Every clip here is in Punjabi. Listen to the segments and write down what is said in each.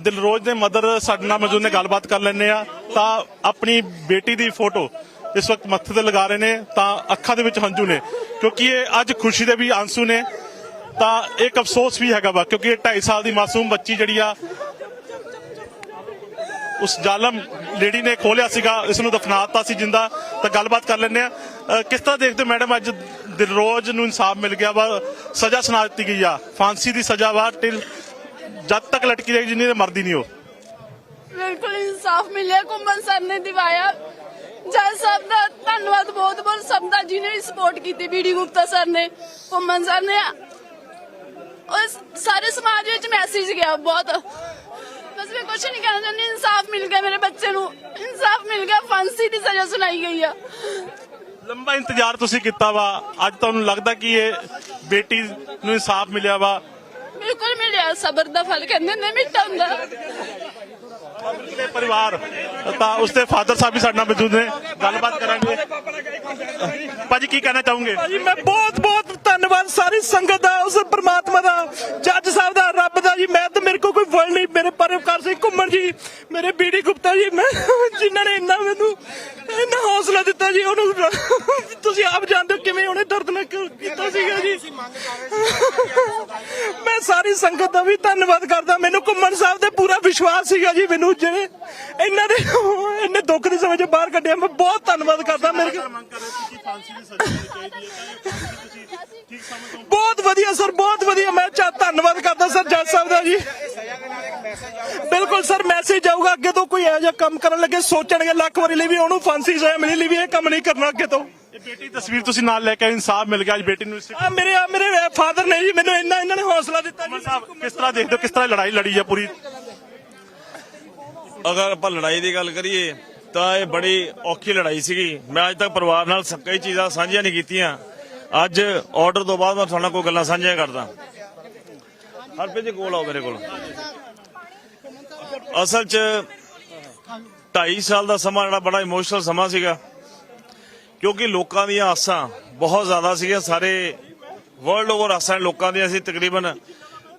ਦਿਲਰੋਜ਼ ਦੇ ਮਦਰ ਸਾਡੇ ਨਾਲ ਮੌਜੂਦ ਨੇ, ਗੱਲਬਾਤ ਕਰ ਲੈਂਦੇ ਆ ਤਾਂ ਆਪਣੀ ਬੇਟੀ ਦੀ ਫੋਟੋ ਇਸ ਵਕਤ ਮੱਥੇ ਤੇ ਲਗਾ ਰਹੇ ਨੇ, ਤਾਂ ਅੱਖਾਂ ਦੇ ਵਿੱਚ ਹੰਝੂ ਨੇ, ਕਿਉਂਕਿ ਇਹ ਅੱਜ ਖੁਸ਼ੀ ਦੇ ਵੀ ਆਂਸੂ ਨੇ। ਤਾਂ ਇੱਕ ਅਫਸੋਸ ਵੀ ਹੈਗਾ ਵਾ, ਕਿਉਂਕਿ ਇਹ 2.5 ਸਾਲ ਦੀ ਮਾਸੂਮ ਬੱਚੀ ਜਿਹੜੀ ਆ, ਉਸ ਜ਼ਾਲਮ ਲੇਡੀ ਨੇ ਖੋਲਿਆ ਸੀਗਾ, ਇਸ ਨੂੰ ਦਫਨਾਤਾ ਸੀ ਜਿੰਦਾ। ਤਾਂ ਗੱਲਬਾਤ ਕਰ ਲੈਂਦੇ ਆ ਕਿਸ ਤਰ੍ਹਾਂ ਦੇਖਦੇ ਮੈਡਮ, ਅੱਜ ਦਿਲਰੋਜ਼ ਨੂੰ ਇਨਸਾਫ ਮਿਲ ਗਿਆ ਵਾ, ਸਜ਼ਾ ਸੁਣਾ ਦਿੱਤੀ ਗਈ ਆ, ਫਾਂਸੀ ਦੀ ਸਜ਼ਾ ਵਾ, ਟਿਲ ਜਦ ਤੱਕ ਲਟਕੀ ਰਹੇਗੀ ਜਿੰਨੀ ਦੇਰ ਮਰਦੀ ਨਹੀਂ ਉਹ। ਬਿਲਕੁਲ ਇਨਸਾਫ ਮਿਲਿਆ ਕੁੰਬਲ ਸਰ ਨੇ ਦਿਵਾਇਆ। ਜੱਜ ਸਾਹਿਬ ਦਾ ਧੰਨਵਾਦ ਬਹੁਤ ਬਹੁਤ ਸਭ ਦਾ ਜਿਹਨੇ ਸਪੋਰਟ ਕੀਤੀ ਬੀਡੀ ਗੁਪਤਾ ਸਰ ਨੇ। ਕੁੰਬਲ ਸਰ ਨੇ ਉਸ ਸਾਰੇ ਸਮਾਜ ਵਿੱਚ ਮੈਸੇਜ ਗਿਆ ਬਹੁਤ। ਬਸ ਮੈਂ ਕੁਝ ਨਹੀਂ ਕਹਿਣਾ ਚਾਹੁੰਦੀ ਇਨਸਾਫ ਮਿਲ ਗਿਆ ਮੇਰੇ ਬੱਚੇ ਨੂੰ। ਇਨਸਾਫ ਮਿਲ ਗਿਆ ਫਾਂਸੀ ਦੀ ਸਜ਼ਾ ਸੁਣਾਈ ਗਈ ਆ। ਲੰਬਾ ਇੰਤਜ਼ਾਰ ਤੁਸੀਂ ਕੀਤਾ ਵਾ। ਅੱਜ ਤੁਹਾਨੂੰ ਲੱਗਦਾ ਕਿ ਇਹ ਬੇਟੀ ਨੂੰ ਇਨਸਾਫ ਮਿਲਿਆ ਵਾ। ਬਿਲਕੁਲ ਮਿਲਿਆ ਸਬਰ ਦਾ ਫਲ ਕਹਿੰਦੇ ਨੇ ਮਿੱਠਾ ਹੁੰਦਾ। ਦੇ ਪਰਿਵਾਰ ਤਾਂ ਉਸਦੇ ਫਾਦਰ ਸਾਹਿਬ ਵੀ ਸਾਡੇ ਨਾਲ ਮੌਜੂਦ ਨੇ ਗੱਲਬਾਤ ਕਰਾਂਗੇ। ਭਾਜੀ ਕੀ ਕਹਿਣਾ ਚਾਹੋਗੇ? ਭਾਜੀ ਮੈਂ ਬਹੁਤ ਬਹੁਤ ਧੰਨਵਾਦ ਸਾਰੀ ਸੰਗਤ ਦਾ ਉਸ ਪ੍ਰਮਾਤਮਾ ਦਾ ਜੱਜ ਸਾਹਿਬ ਦਾ ਰੱਬ ਦਾ ਜੀ ਮੈਂ ਤੇ ਮੇਰੇ ਕੋਲ ਕੋਈ ਵਰਡ ਨਹੀਂ ਮੇਰੇ ਪਰਵਕਾਰ ਸਿੰਘ ਘੁੰਮਣ ਜੀ ਮੇਰੇ ਬੀਡੀ ਗੁਪਤਾ ਜੀ ਮੈਂ ਜਿਨ੍ਹਾਂ ਨੇ ਇੰਨਾ ਮੈਨੂੰ ਇੰਨਾ ਹੌਸਲਾ ਦਿੱਤਾ ਜੀ ਉਹਨੂੰ ਤੁਸੀਂ ਆਪ ਜਾਣਦੇ ਹੋ ਕਿਵੇਂ ਉਹਨੇ ਦਰਦਨਾਕ ਕੀਤਾ ਸੀਗਾ ਜੀ। ਮੈਂ ਸਾਰੀ ਸੰਗਤ ਦਾ ਵੀ ਧੰਨਵਾਦ ਕਰਦਾ। ਮੈਨੂੰ ਘੁੰਮਣ ਸਾਹਿਬ ਤੇ ਪੂਰਾ ਵਿਸ਼ਵਾਸ ਸੀਗਾ ਜੀ ਮੈਨੂੰ ਜਿਹੜੇ ਇਹਨਾਂ ਦੇ ਇੰਨੇ ਦੁੱਖ ਦੇ ਸਮੇਂ 'ਚ ਬਾਹਰ ਕੱਢਿਆ ਮੈਂ ਬਹੁਤ ਧੰਨਵਾਦ ਕਰਦਾ। ਮੇਰੇ ਬਹੁਤ ਵਧੀਆ ਸਰ ਬਹੁਤ ਵਧੀਆ। ਮੈਂ ਚਾ ਧੰਨਵਾਦ ਕਰਦਾ ਸਰ ਜੱਜ ਸਾਹਿਬ ਦਾ ਜੀ। ਬਿਲਕੁਲ ਸਰ ਮੈਸੇਜ ਆਊਗਾ ਅੱਗੇ ਤੋਂ ਕੋਈ ਇਹੋ ਜਿਹਾ ਕੰਮ ਕਰਨ ਲੱਗੇ ਸੋਚਣਗੇ ਲੱਖ ਵਾਰੀ ਲਈ ਵੀ ਉਹਨੂੰ ਫਾਂਸੀ ਸਜ਼ਾ ਮਿਲੀ ਲਈ ਵੀ ਇਹ ਕੰਮ ਨਹੀਂ ਕਰਨਾ ਅੱਗੇ ਤੋਂ। ਬੇਟੀ ਦੀ ਤਸਵੀਰ ਤੁਸੀਂ ਨਾਲ ਲੈ ਕੇ ਆਏ, ਇਨਸਾਫ ਮਿਲ ਗਿਆ ਅੱਜ ਬੇਟੀ ਨੂੰ ਆ ਮੇਰੇ ਆ ਮੇਰੇ ਫਾਦਰ ਨੇ ਜੀ ਮੈਨੂੰ ਇੰਨਾ ਇਹਨਾਂ ਨੇ ਹੌਸਲਾ ਦਿੱਤਾ ਜੀ। ਸਾਹਿਬ ਕਿਸ ਤਰ੍ਹਾਂ ਦੇਖਦੇ ਹੋ ਕਿਸ ਤਰ੍ਹਾਂ ਲੜਾਈ ਲੜੀ ਆ ਪੂਰੀ? ਅਗਰ ਆਪਾਂ ਲੜਾਈ ਦੀ ਗੱਲ ਕਰੀਏ ਤਾਂ ਇਹ ਬੜੀ ਔਖੀ ਲੜਾਈ ਸੀਗੀ। ਮੈਂ ਅੱਜ ਤੱਕ ਪਰਿਵਾਰ ਨਾਲ ਸ- ਕਈ ਚੀਜ਼ਾਂ ਸਾਂਝੀਆਂ ਨਹੀਂ ਕੀਤੀਆਂ। ਅੱਜ ਆਰਡਰ ਤੋਂ ਬਾਅਦ ਮੈਂ ਤੁਹਾਡੇ ਨਾਲ ਕੋਈ ਗੱਲਾਂ ਸਾਂਝੀਆਂ ਕਰਦਾ। ਹਰਪ੍ਰੀਤ ਜੀ ਕੋਲ ਆਓ ਮੇਰੇ ਕੋਲ। ਅਸਲ 'ਚ 2.5 ਸਾਲ ਦਾ ਸਮਾਂ ਜਿਹੜਾ ਬੜਾ ਇਮੋਸ਼ਨਲ ਸਮਾਂ ਸੀਗਾ। ਕਿਉਂਕਿ ਲੋਕਾਂ ਦੀਆਂ ਆਸਾਂ ਬਹੁਤ ਜ਼ਿਆਦਾ ਸੀਗੀਆਂ। ਸਾਰੇ ਵਰਲਡ ਓਵਰ ਆਸਾਂ ਲੋਕਾਂ ਦੀਆਂ ਸੀ ਤਕਰੀਬਨ।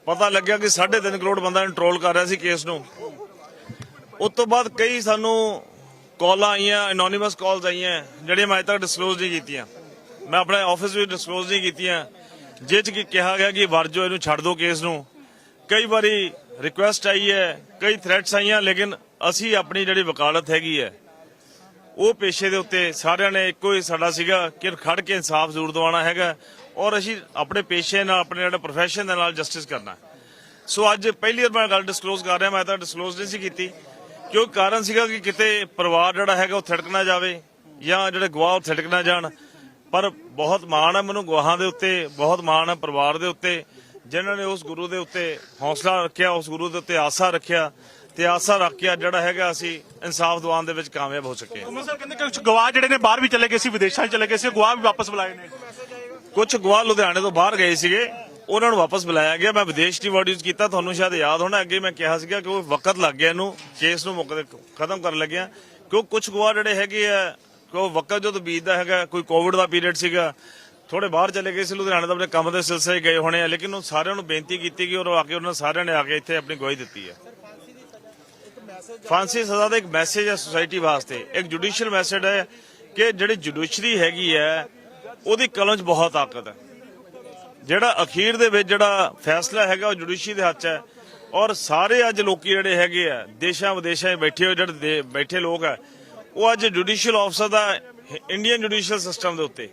ਪਤਾ ਲੱਗਿਆ ਕਿ 3.5 ਕਰੋੜ ਬੰਦਾ ਕੰਟਰੋਲ ਕਰ ਰਿਹਾ ਸੀ ਕੇਸ ਨੂੰ। ਉਸ ਤੋਂ ਬਾਅਦ ਕਈ ਸਾਨੂੰ ਕਾਲਾਂ ਆਈਆਂ ਐਨੋਨਿਮਸ ਕਾਲਸ ਆਈਆਂ, ਜਿਹੜੀਆਂ ਮੈਂ ਅਜੇ ਤੱਕ ਡਿਸਕਲੋਜ਼ ਨਹੀਂ ਕੀਤੀਆਂ। ਮੈਂ ਆਪਣੇ ਆਫਿਸ ਵਿੱਚ ਡਿਸਕਲੋਜ਼ ਨਹੀਂ ਕੀਤੀਆਂ। ਜਿਹ 'ਚ ਕਿ ਕਿਹਾ ਗਿਆ ਕਿ ਵਰਜੋ ਇਹਨੂੰ ਛੱਡ ਦਿਓ ਕੇਸ ਨੂੰ। ਕਈ ਵਾਰੀ ਰਿਕੁਐਸਟ ਆਈ ਹੈ, ਕਈ ਥ੍ਰੈਟਸ ਆਈਆਂ, ਲੇਕਿਨ ਅਸੀਂ ਆਪਣੀ ਜਿਹੜੀ ਵਕਾਲਤ ਹੈਗੀ ਹੈ ਉਹ ਪੇਸ਼ੇ ਦੇ ਉੱਤੇ ਸਾਰਿਆਂ ਨੇ ਇੱਕੋ ਹੀ ਸਾਡਾ ਸੀਗਾ ਕਿ ਖੜ ਕੇ ਇਨਸਾਫ ਜ਼ਰੂਰ ਦਿਵਾਉਣਾ ਹੈਗਾ ਔਰ ਅਸੀਂ ਆਪਣੇ ਪੇਸ਼ੇ ਨਾਲ, ਆਪਣੇ ਜਿਹੜੇ profession ਦੇ ਨਾਲ ਜਸਟਿਸ ਕਰਨਾ ਸੋ ਅੱਜ ਪਹਿਲੀ ਵਾਰ ਮੈਂ ਗੱਲ ਡਿਸਕਲੋਜ਼ ਕਰ ਰਿਹਾ, ਮੈਂ ਤਾਂ ਡਿਸਕਲੋਜ਼ ਨਹੀਂ ਸੀ ਕੀਤੀ। ਕਿਉਂ? ਕਾਰਨ ਸੀਗਾ ਕਿ ਕਿਤੇ ਪਰਿਵਾਰ ਜਿਹੜਾ ਹੈਗਾ ਉਹ ਥੜਕ ਨਾ ਜਾਵੇ ਜਾਂ ਜਿਹੜੇ ਗਵਾਹ ਉਹ ਥੜਕ ਨਾ ਜਾਣ। ਪਰ ਬਹੁਤ ਮਾਣ ਹੈ ਮੈਨੂੰ ਗਵਾਹਾਂ ਦੇ ਉੱਤੇ, ਬਹੁਤ ਮਾਣ ਹੈ ਪਰਿਵਾਰ ਦੇ ਉੱਤੇ। ਜਿਨ੍ਹਾਂ ਨੇ ਉਸ ਗੁਰੂ ਦੇ ਉੱਤੇ ਹੌਸਲਾ ਰੱਖਿਆ, ਉਸ ਗੁਰੂ ਦੇ ਉੱਤੇ ਆਸਾ ਰੱਖਿਆ ਤੇ ਆਸਾ ਰੱਖ ਕੇ ਜਿਹੜਾ ਹੈਗਾ ਅਸੀਂ ਇਨਸਾਫ ਦਿਵਾਉਣ ਦੇ ਵਿੱਚ ਕਾਮਯਾਬ ਹੋ ਸਕੇ। ਉਮਰ ਸਾਹਿਬ ਕਹਿੰਦੇ ਕੁਝ ਗਵਾਹ ਜਿਹੜੇ ਨੇ ਬਾਹਰ ਵੀ ਚਲੇ ਗਏ ਸੀ ਵਿਦੇਸ਼ਾਂ 'ਚ ਚਲੇ ਗਏ ਸੀ ਗਵਾਹ ਵੀ ਵਾਪਸ ਬੁਲਾਏ ਨੇ। ਕੁਝ ਗਵਾਹ ਲੁਧਿਆਣੇ ਤੋਂ ਬਾਹਰ ਗਏ ਸੀਗੇ ਉਹਨਾਂ ਨੂੰ ਵਾਪਸ ਬੁਲਾਇਆ ਗਿਆ। ਮੈਂ ਵਿਦੇਸ਼ ਦੀ ਵਰਡ ਯੂਜ਼ ਕੀਤਾ ਤੁਹਾਨੂੰ ਸ਼ਾਇਦ ਯਾਦ ਹੋਣਾ ਅੱਗੇ ਮੈਂ ਕਿਹਾ ਸੀਗਾ ਕਿ ਉਹ ਵਕਤ ਲੱਗ ਗਿਆ ਇਹਨੂੰ ਕੇਸ ਨੂੰ ਮੁੱਕ ਖਤਮ ਕਰਨ ਲੱਗਿਆ। ਕਿਉਂ ਕੁਝ ਗਵਾਹ ਜਿਹੜੇ ਹੈਗੇ ਆ ਕਿ ਉਹ ਵਕਤ ਜਦੋਂ ਬੀਤਦਾ ਹੈਗਾ ਕੋਈ ਕੋਵਿਡ ਦਾ ਪੀਰੀਅਡ ਸੀਗਾ ਥੋੜੇ ਬਾਹਰ ਚਲੇ ਗਏ ਸੀ ਲੁਧਿਆਣੇ ਤੋਂ ਆਪਣੇ ਕੰਮ ਦੇ ਸਿਲਸਿਲੇ ਗਏ ਹੋਣੇ ਆ ਲੇਕਿਨ ਉਹ ਸਾਰਿਆਂ ਨੂੰ ਬੇਨਤੀ ਕੀਤੀ ਕਿ ਉਹ ਆ ਕੇ ਉਹਨਾਂ ਸਾਰਿਆਂ ਨੇ ਆ ਕੇ ਇੱਥੇ ਆਪਣੀ ਗਵਾਹੀ ਦਿੱਤੀ ਹੈ ਫਾਂਸੀ ਸਜ਼ਾ ਦਾ ਇੱਕ ਮੈਸੇਜ ਹੈ ਸੋਸਾਇਟੀ ਵਾਸਤੇ। ਇੱਕ ਜੁਡੀਸ਼ੀਅਲ ਮੈਸੇਜ ਹੈ ਕਿ ਜਿਹੜੀ ਜੁਡੀਸ਼ਰੀ ਹੈਗੀ ਹੈ, ਉਹਦੀ ਕਲਮ 'ਚ ਬਹੁਤ ਤਾਕਤ ਹੈ। ਜਿਹੜਾ ਅਖੀਰ ਦੇ ਵਿੱਚ ਜਿਹੜਾ ਫੈਸਲਾ ਹੈਗਾ, ਉਹ ਜੁਡੀਸ਼ਰੀ ਦੇ ਹੱਥ 'ਚ ਹੈ। ਔਰ ਸਾਰੇ ਅੱਜ ਲੋਕੀ ਜਿਹੜੇ ਹੈਗੇ ਆ, ਦੇਸ਼ਾਂ ਵਿਦੇਸ਼ਾਂ 'ਚ ਬੈਠੇ ਹੋਏ ਜਿਹੜੇ ਦੇ- ਬੈਠੇ ਲੋਕ ਆ, ਉਹ ਅੱਜ ਜੁਡੀਸ਼ੀਅਲ ਆਫਸਰ ਦਾ ਇੰਡੀਅਨ ਜੁਡੀਸ਼ੀਅਲ ਸਿਸਟਮ ਦੇ ਉੱਤੇ।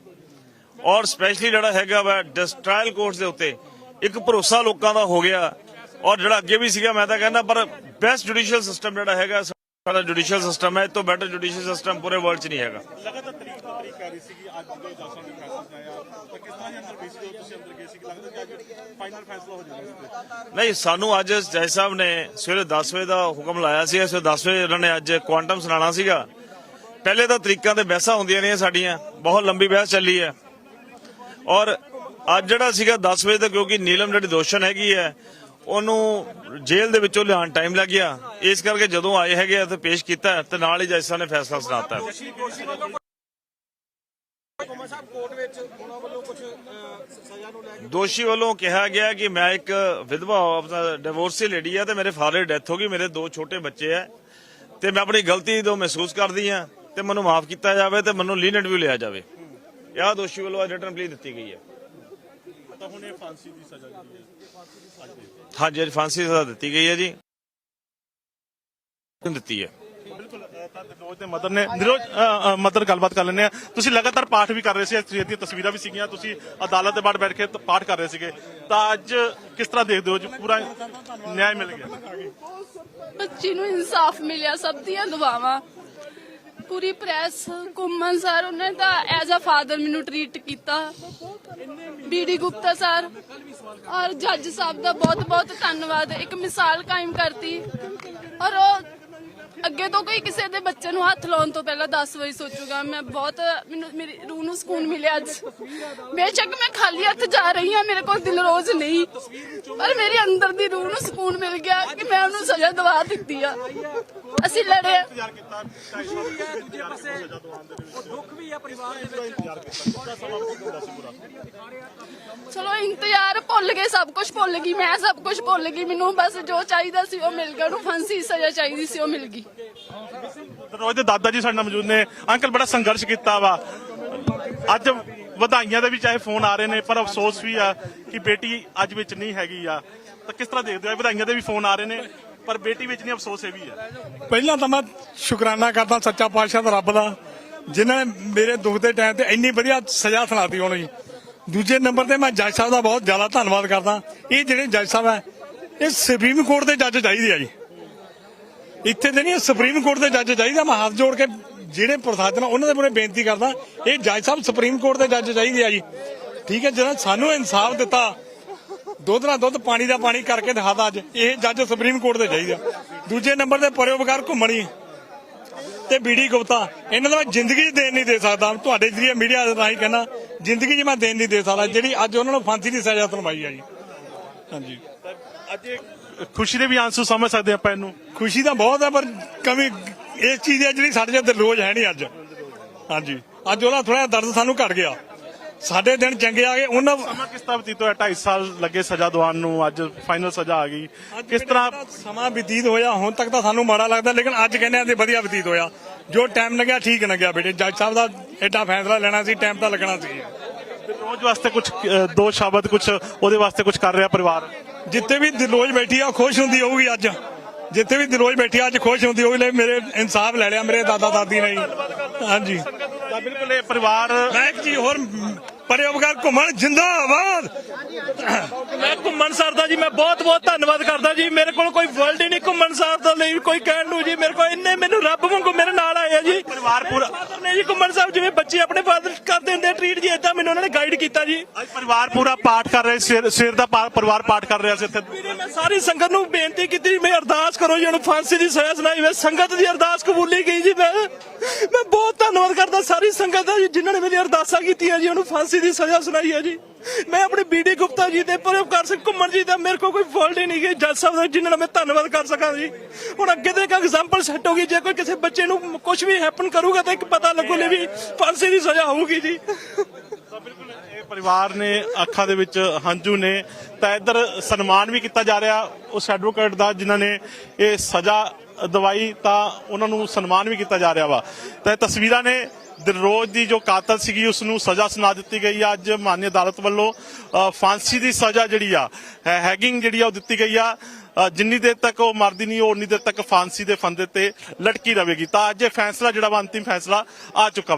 ਔਰ ਸਪੈਸ਼ਲੀ ਜਿਹੜਾ ਹੈਗਾ ਵਾ ਟ੍ਰਾਇਲ ਕੋਰਟਸ ਦੇ ਉੱਤੇ, ਇੱਕ ਭਰੋਸਾ ਲੋਕਾਂ ਦਾ ਹੋ ਗਿਆ ਔਰ ਜਿਹੜਾ ਅੱਗੇ ਵੀ ਸੀਗਾ ਮੈਂ ਤਾਂ ਕਹਿੰਦਾ ਪਰ ਬੈਸਟ ਜੁਡੀਸ਼ੀਅਲ ਸਿਸਟਮ ਜਿਹੜਾ ਹੈਗਾ ਸਾਡਾ ਜੁਡੀਸ਼ੀਅਲ ਸਿਸਟਮ ਹੈ ਤੋਂ ਬੈਟਰ ਜੁਡੀਸ਼ੀਅਲ ਸਿਸਟਮ ਪੂਰੇ ਵਰਲਡ 'ਚ ਨਹੀਂ ਹੈਗਾ। ਲਗਾਤਾਰ ਤਰੀਕ ਤਰੀਕ ਕਰ ਰਹੀ ਸੀਗੀ ਅੱਜ ਦੇ ਜੱਜਾਂ ਨੇ ਫੈਸਲਾ ਆਇਆ ਤਾਂ ਕਿਸ ਤਰ੍ਹਾਂ ਦੇ ਅੰਦਰ ਬੇਸਿਕ ਜੋ ਤੁਸੀਂ ਅੰਦਰ ਗਏ ਸੀ ਲੱਗਦਾ ਕਿ ਅੱਜ ਫਾਈਨਲ ਫੈਸਲਾ ਹੋ ਜਾਣਾ ਇਸ ਤੇ ਨਹੀਂ ਸਾਨੂੰ ਅੱਜ ਜੈ ਸਾਹਿਬ ਨੇ ਸਵੇਰੇ 10 ਵਜੇ ਦਾ ਹੁਕਮ ਲਾਇਆ ਸੀ ਸਵੇਰੇ 10 ਵਜੇ ਉਹਨਾਂ ਨੇ ਅੱਜ ਕੁਆਂਟਮ ਸੁਣਾਉਣਾ ਸੀਗਾ। ਪਹਿਲੇ ਤਾਂ ਤਰੀਕਾਂ ਤੇ ਬਹਿਸਾਂ ਹੁੰਦੀਆਂ ਰਹੀਆਂ ਸਾਡੀਆਂ ਬਹੁਤ ਲੰਬੀ ਬਹਿਸ ਚੱਲੀ ਹੈ। ਔਰ ਅੱਜ ਜਿਹੜਾ ਸੀਗਾ 10 ਵਜੇ ਤੱਕ ਕਿਉਂਕਿ ਨੀਲਮ ਜਿਹੜੀ ਦੋਸ਼ਣ ਹੈਗੀ ਹੈ ਉਹਨੂੰ ਜੇਲ੍ਹ ਦੇ ਵਿੱਚੋਂ ਲਿਆਉਣ ਟਾਈਮ ਲੱਗ ਗਿਆ। ਇਸ ਕਰਕੇ ਜਦੋਂ ਆਏ ਹੈਗੇ ਆ ਤੇ ਪੇਸ਼ ਕੀਤਾ ਤੇ ਨਾਲ ਹੀ ਜੱਜ ਸਾਹਿਬ ਨੇ ਫੈਸਲਾ ਸੁਣਾਤਾ ਦੋਸ਼ੀ ਵੱਲੋਂ ਕਿਹਾ ਗਿਆ ਕਿ ਮੈਂ ਇੱਕ ਵਿਧਵਾ ਆਪਣਾ ਡਿਵੋਰਸੀ ਲੇਡੀ ਆ ਤੇ ਮੇਰੇ ਫਾਦਰ ਡੈਥ ਹੋ ਗਈ ਮੇਰੇ ਦੋ ਛੋਟੇ ਬੱਚੇ ਆ ਤੇ ਮੈਂ ਆਪਣੀ ਗਲਤੀ ਤੋਂ ਮਹਿਸੂਸ ਕਰਦੀ ਆ ਤੇ ਮੈਨੂੰ ਮਾਫ ਕੀਤਾ ਜਾਵੇ ਤੇ ਮੈਨੂੰ ਲੀਨਟ ਵੀ ਲਿਆ ਜਾਵੇ। ਇਹ ਦੋਸ਼ੀ ਵੱਲੋਂ ਰਿਟਰਨ ਪਲੀ ਦਿੱਤੀ ਗਈ ਹੈ। ਤਾਂ ਹੁਣ ਇਹ ਫਾਂਸੀ ਦੀ ਸਜ਼ਾ ਜਿਹੜੀ ਹੈ ਹਾਂਜੀ ਅੱਜ ਫਾਂਸੀ ਦੀ ਸਜ਼ਾ ਦਿੱਤੀ ਗਈ ਹੈ ਜੀ ਦਿੱਤੀ ਹੈ ਬਿਲਕੁਲ ਤਾਂ ਦਿਲੋਜ ਦੇ ਮਦਰ ਨੇ ਮਦਰ ਗੱਲਬਾਤ ਕਰ ਲੈਂਦੇ ਆ ਤੁਸੀਂ ਲਗਾਤਾਰ ਪਾਠ ਵੀ ਕਰ ਰਹੇ ਸੀ ਦੀਆਂ ਤਸਵੀਰਾਂ ਵੀ ਸੀਗੀਆਂ ਤੁਸੀਂ ਅਦਾਲਤ ਦੇ ਬਾਹਰ ਬੈਠ ਕੇ ਪਾਠ ਕਰ ਰਹੇ ਸੀਗੇ ਤਾਂ ਅੱਜ ਕਿਸ ਤਰ੍ਹਾਂ ਦੇਖਦੇ ਹੋ ਜੀ ਪੂਰਾ ਨਿਆਂ ਮਿਲ ਗਿਆ ਬੱਚੀ ਨੂੰ ਇਨਸਾਫ ਮਿਲਿਆ ਸਭ ਦੀਆਂ ਦੁਆਵਾਂ ਪੂਰੀ ਪ੍ਰੈਸ ਕੁਮਨ ਸਰ ਉਹਨੇ ਦਾ ਐਜ਼ ਅ ਫਾਦਰ ਮੈਨੂੰ ਟ੍ਰੀਟ ਕੀਤਾ। ਬੀਡੀ ਗੁਪਤਾ ਸਰ ਔਰ ਜੱਜ ਸਾਹਿਬ ਦਾ ਬਹੁਤ ਬਹੁਤ ਧੰਨਵਾਦ। ਇੱਕ ਮਿਸਾਲ ਕਾਇਮ ਕਰਤੀ। ਔਰ ਉਹ ਅੱਗੇ ਤੋਂ ਕੋਈ ਕਿਸੇ ਦੇ ਬੱਚੇ ਨੂੰ ਹੱਥ ਲਾਉਣ ਤੋਂ ਪਹਿਲਾਂ 10 ਵਾਰੀ ਸੋਚੂਗਾ। ਮੈਂ ਬਹੁਤ ਮੈਨੂੰ ਮੇਰੀ ਰੂਹ ਨੂੰ ਸਕੂਨ ਮਿਲਿਆ ਅੱਜ। ਬੇਸ਼ੱਕ ਮੈਂ ਖਾਲੀ ਹੱਥ ਜਾ ਰਹੀ ਹਾਂ ਮੇਰੇ ਕੋਲ ਦਿਲ ਰੋਜ਼ ਨਹੀਂ। ਪਰ ਮੇਰੇ ਅੰਦਰ ਦੀ ਰੂਹ ਨੂੰ ਸਕੂਨ ਮਿਲ ਗਿਆ ਕਿ ਮੈਂ ਉਹਨੂੰ ਸਜ਼ਾ ਦਵਾ ਦਿੱਤੀ ਆ। ਅਸੀਂ ਲੜੇ ਆ। ਇੰਤਜ਼ਾਰ ਕੀਤਾ ਦੂਜੇ ਪਾਸੇ ਉਹ ਦੁੱਖ ਵੀ ਆ ਪਰਿਵਾਰ ਦੇ ਵਿੱਚ। ਚਲੋ ਇੰਤਜ਼ਾਰ ਭੁੱਲ ਗਏ ਸਭ ਕੁਝ ਭੁੱਲ ਗਈ ਮੈਂ ਸਭ ਕੁਝ ਭੁੱਲ ਗਈ। ਮੈਨੂੰ ਬਸ ਜੋ ਚਾਹੀਦਾ ਸੀ ਉਹ ਮਿਲ ਗਿਆ ਉਹਨੂੰ ਫਾਂਸੀ ਸਜ਼ਾ ਚਾਹੀਦੀ ਸੀ ਉਹ ਮਿਲ ਗਈ। ਦਿਲੋਜ ਦੇ ਦਾਦਾ ਜੀ ਸਾਡੇ ਨਾਲ ਮੌਜੂਦ ਨੇ। ਅੰਕਲ, ਬੜਾ ਸੰਘਰਸ਼ ਕੀਤਾ ਵਾ। ਅੱਜ ਵਧਾਈਆਂ ਦੇ ਵੀ ਚਾਹੇ ਫੋਨ ਆ ਰਹੇ ਨੇ, ਪਰ ਅਫਸੋਸ ਵੀ ਆ ਕਿ ਬੇਟੀ ਅੱਜ ਵਿੱਚ ਨਹੀਂ ਹੈਗੀ ਆ। ਤਾਂ ਕਿਸ ਤਰ੍ਹਾਂ ਦੇਖਦੇ ਹੋ? ਵਧਾਈਆਂ ਦੇ ਵੀ ਫੋਨ ਆ ਰਹੇ ਨੇ, ਪਰ ਬੇਟੀ ਵਿੱਚ ਨਹੀਂ, ਅਫਸੋਸ ਇਹ ਵੀ ਆ। ਪਹਿਲਾਂ ਤਾਂ ਮੈਂ ਸ਼ੁਕਰਾਨਾ ਕਰਦਾ ਸੱਚਾ ਪਾਤਸ਼ਾਹ ਦਾ ਰੱਬ ਦਾ, ਜਿਨ੍ਹਾਂ ਨੇ ਮੇਰੇ ਦੁੱਖ ਦੇ ਟਾਈਮ ਤੇ ਇੰਨੀ ਵਧੀਆ ਸਜ਼ਾ ਸੁਣਾਤੀ ਉਹਨੂੰ ਜੀ ਦੂਜੇ ਨੰਬਰ ਤੇ ਮੈਂ ਜੱਜ ਸਾਹਿਬ ਦਾ ਬਹੁਤ ਜ਼ਿਆਦਾ ਧੰਨਵਾਦ ਕਰਦਾ। ਇਹ ਜਿਹੜੇ ਜੱਜ ਸਾਹਿਬ ਹੈ ਇਹ ਸੁਪਰੀਮ ਕੋਰਟ ਦੇ ਜੱਜ ਚਾਹੀਦੇ ਆ ਜੀ। ਇੱਥੇ ਤੇ ਨਹੀਂ, ਸੁਪਰੀਮ ਕੋਰਟ ਦੇ ਜੱਜ ਚਾਹੀਦਾ ਮੈਂ ਹੱਥ ਜੋੜ ਕੇ ਜਿਹੜੇ ਪ੍ਰਸ਼ਾਸਨ ਆ ਉਹਨਾਂ ਦੇ ਮੂਹਰੇ ਬੇਨਤੀ ਕਰਦਾ, ਇਹ ਜੱਜ ਸਾਹਿਬ ਸੁਪਰੀਮ ਕੋਰਟ ਦੇ ਜੱਜ ਚਾਹੀਦੇ ਆ ਜੀ। ਠੀਕ ਹੈ ਜਿਹੜਾ ਸਾਨੂੰ ਇਨਸਾਫ ਦਿੱਤਾ, ਦੁੱਧ ਨਾਲ ਦੁੱਧ, ਪਾਣੀ ਦਾ ਪਾਣੀ ਕਰਕੇ ਦਿਖਾਦਾ ਅੱਜ, ਇਹ ਜੱਜ ਸੁਪਰੀਮ ਕੋਰਟ ਦੇ ਚਾਹੀਦਾ ਦੂਜੇ ਨੰਬਰ ਤੇ ਪਰੋਪਕਾਰ ਘੁੰਮਣੀ, ਤੇ ਬੀਡੀ ਗੁਪਤਾ, ਇਹਨਾਂ ਦਾ ਮੈਂ ਜ਼ਿੰਦਗੀ 'ਚ ਦੇਣ ਨਹੀਂ ਦੇ ਸਕਦਾ, ਤੁਹਾਡੇ ਜਰੀਏ ਮੀਡੀਆ ਰਾਹੀਂ ਕਹਿੰਦਾ, ਜ਼ਿੰਦਗੀ 'ਚ ਮੈਂ ਦੇਣ ਨਹੀਂ ਦੇ ਸਕਦਾ, ਜਿਹੜੀ ਅੱਜ ਉਹਨਾਂ ਨੂੰ ਫਾਂਸੀ ਦੀ ਸਜ਼ਾ ਸੁਣਵਾਈ ਆ ਜੀ। ਹਾਂਜੀ। ਅੱਜ ਖੁਸ਼ੀ ਦੇ ਵੀ ਆਂਸੂ ਸਮਝ ਸਕਦੇ ਆਪਾਂ ਇਹਨੂੰ। ਖੁਸ਼ੀ ਤਾਂ ਬਹੁਤ ਹੈ ਪਰ ਕਮੀ ਇਸ ਚੀਜ਼ ਦੀ ਜਿਹੜੀ ਸਾਡੇ ਜਿਹਾ ਰੋਜ਼ ਹੈ ਨਹੀਂ ਅੱਜ। ਹਾਂਜੀ। ਅੱਜ ਉਹਦਾ ਥੋੜਾ ਦਰਦ ਸਾਨੂੰ ਘਟ ਗਿਆ। ਸਾਡੇ ਦਿਨ ਚੰਗੇ ਆ ਗਏ ਉਹਨਾਂ ਸਮਾਂ ਕਿਸ ਤਰ੍ਹਾਂ ਬਤੀਤ ਹੋਇਆ? 2.5 ਸਾਲ ਲੱਗੇ ਸਜ਼ਾ ਦਵਾਉਣ ਨੂੰ ਅੱਜ ਫਾਈਨਲ ਸਜ਼ਾ ਆ ਗਈ। ਕਿਸ ਤਰ੍ਹਾਂ ਸਮਾਂ ਬਤੀਤ ਹੋਇਆ ਹੁਣ ਤੱਕ ਤਾਂ ਸਾਨੂੰ ਮਾੜਾ ਲੱਗਦਾ ਲੇਕਿਨ ਅੱਜ ਕਹਿੰਦੇ ਆ ਤੇ ਵਧੀਆ ਬਤੀਤ ਹੋਇਆ। ਜੋ ਟਾਈਮ ਲੱਗਿਆ ਠੀਕ ਲੱਗਿਆ ਬੇਟੇ। ਜੱਜ ਸਾਹਿਬ ਦਾ ਐਡਾ ਫੈਸਲਾ ਲੈਣਾ ਸੀ ਟਾਈਮ ਤਾਂ ਲੱਗਣਾ ਸੀ। ਰੋਜ਼ ਵਾਸਤੇ ਕੁਝ ਦੋ ਸ਼ਬਦ ਕੁਝ ਉਹਦੇ ਵਾਸਤੇ ਕੁਝ ਕਰ ਰਿਹਾ ਪਰਿਵਾਰ? ਜਿੱਥੇ ਵੀ ਦਿਲੋਜ ਬੈਠੀ ਆ ਖੁਸ਼ ਹੁੰਦੀ ਹੋਊਗੀ ਅੱਜ। ਜਿੱਥੇ ਵੀ ਦਿਲੋਜ ਬੈਠੀ ਆ ਅੱਜ ਖੁਸ਼ ਹੁੰਦੀ ਹੋਊਗੀ। ਲੈ ਮੇਰੇ ਇਨਸਾਫ ਲੈ ਲਿਆ ਮੇਰੇ ਦਾਦਾ ਦਾਦੀ ਨੇ ਜੀ। ਹਾਂਜੀ। ਤਾਂ ਬਿਲਕੁਲ ਇਹ ਪਰਿਵਾਰ ਮੈਂ ਇੱਕ ਚੀਜ਼ ਹੋਰ ਪਰਿਓਪਕਾਰ ਘੁੰਮਣ ਜਿੰਦਾਬਾਦ। ਮੈਂ ਘੁੰਮਣ ਸਰ ਦਾ ਜੀ ਮੈਂ ਬਹੁਤ ਬਹੁਤ ਧੰਨਵਾਦ ਕਰਦਾ ਜੀ। ਮੇਰੇ ਕੋਲ ਕੋਈ ਵਰਲਡ ਹੀ ਨਹੀਂ ਘੁੰਮਣ ਸਰ ਦਾ ਲਈ ਕੋਈ ਕਹਿਣ ਨੂੰ ਜੀ। ਮੇਰੇ ਕੋਲ ਇੰਨੇ ਮੈਨੂੰ ਰੱਬ ਵਾਂਗੂ ਮੇਰੇ ਨਾਲ ਆਏ ਆ ਜੀ। ਪਰਿਵਾਰ ਪੂਰਾ- ਨੇ ਜੀ ਘੁੰਮਣ ਸਾਹਿਬ ਜਿਵੇਂ ਬੱਚੇ ਆਪਣੇ ਫਾਦਰ ਕਰਦੇ ਹੁੰਦੇ ਟ੍ਰੀਟ ਜੀ ਇਦਾਂ ਮੈਨੂੰ ਉਹਨਾਂ ਨੇ ਗਾਈਡ ਕੀਤਾ ਜੀ। ਅੱਜ ਪਰਿਵਾਰ ਪੂਰਾ ਪਾਠ ਕਰ ਰਿਹਾ ਸਵੇਰ ਸਵੇਰ ਦਾ ਪਾ- ਪਰਿਵਾਰ ਪਾਠ ਕਰ ਰਿਹਾ ਸੀ ਇੱਥੇ। ਵੀਰੇ ਮੈਂ ਸਾਰੀ ਸੰਗਤ ਨੂੰ ਬੇਨਤੀ ਕੀਤੀ ਕਰੋ ਜੀ ਉਹਨੂੰ ਫਾਂਸੀ ਦੀ ਸਜ਼ਾ ਸੁਣਾਈ। ਮੈਂ ਸੰਗਤ ਦੀ ਅਰਦਾਸ ਕਬੂਲੀ ਗਈ ਜੀ ਮੈਂ। ਮੈਂ ਬਹੁਤ ਧੰਨਵਾਦ ਕਰਦਾ ਸਾਰੀ ਸੰਗਤ ਦਾ ਜੀ, ਜਿਨ੍ਹਾਂ ਨੇ ਮੇਰੀ ਅਰਦਾਸਾਂ ਕੀਤੀਆਂ ਜੀ, ਉਹਨੂੰ ਫਾਂਸੀ ਦੀ ਸਜ਼ਾ ਸੁਣਾਈ ਹੈ ਜੀ। ਮੈਂ ਆਪਣੇ ਬੀਡੀ ਗੁਪਤਾ ਜੀ ਤੇ ਪਰਵਕਾਰ ਸਿੰਘ ਘੁੰਮਣ ਜੀ ਦਾ ਮੇਰੇ ਕੋਲ ਕੋਈ ਫਾਲਟ ਹੀ ਨਹੀਂ ਗਈ ਜੱਜ ਸਾਹਿਬ ਦਾ, ਜਿਨ੍ਹਾਂ ਨਾਲ ਮੈਂ ਧੰਨਵਾਦ ਕਰ ਸਕਾਂ ਜੀ। ਹੁਣ ਅੱਗੇ ਤੇ ਇੱਕ ਐਗਜ਼ਾਮਪਲ ਸੈੱਟ ਹੋ ਜੇ ਕੋਈ ਕਿਸੇ ਬੱਚੇ ਨੂੰ ਕੁਝ ਵੀ ਹੈਪਨ ਕਰੂਗਾ ਤਾਂ ਇੱਕ ਪਤਾ ਲੱਗੂਲੇ ਵੀ ਫਾਂਸੀ ਦੀ ਸਜ਼ਾ ਹੋਊਗੀ ਜੀ। ਤਾਂ ਬਿਲਕੁਲ ਇਹ ਪਰਿਵਾਰ ਨੇ ਅੱਖਾਂ ਦੇ ਵਿੱਚ ਹੰਝੂ ਨੇ। ਤਾਂ ਇੱਧਰ ਸਨਮਾਨ ਵੀ ਕੀਤਾ ਜਾ ਰਿਹਾ ਉਸ ਐਡਵੋਕੇਟ ਦਾ, ਜਿਨ੍ਹਾਂ ਨੇ ਇਹ ਸਜ਼ਾ ਦਵਾਈ ਤਾਂ ਉਹਨਾਂ ਨੂੰ ਸਨਮਾਨ ਵੀ ਕੀਤਾ ਜਾ ਰਿਹਾ ਵਾ। ਤਾਂ ਇਹ ਤਸਵੀਰਾਂ ਨੇ ਦਿਲਰੋਜ਼ ਦੀ ਜੋ ਕਾਤਲ ਸੀਗੀ, ਉਸ ਨੂੰ ਸਜ਼ਾ ਸੁਣਾ ਦਿੱਤੀ ਗਈ ਆ। ਅੱਜ ਮਾਨਯ ਅਦਾਲਤ ਵੱਲੋਂ ਫਾਂਸੀ ਦੀ ਸਜ਼ਾ ਜਿਹੜੀ ਆ, ਹੈ- ਹੈਗਿੰਗ ਜਿਹੜੀ ਆ ਉਹ ਦਿੱਤੀ ਗਈ ਆ। ਜਿੰਨੀ ਦੇਰ ਤੱਕ ਉਹ ਮਰਦੀ ਨਹੀਂ ਉਹ ਉਨੀ ਦੇਰ ਤੱਕ ਫਾਂਸੀ ਦੇ ਫੰਦੇ ਤੇ ਲਟਕੀ ਰਹੇਗੀ। ਤਾਂ ਅੱਜ ਇਹ ਫੈਸਲਾ ਜਿਹੜਾ ਵਾ, ਅੰਤਿਮ ਫੈਸਲਾ ਆ ਚੁੱਕਾ ਵਾ।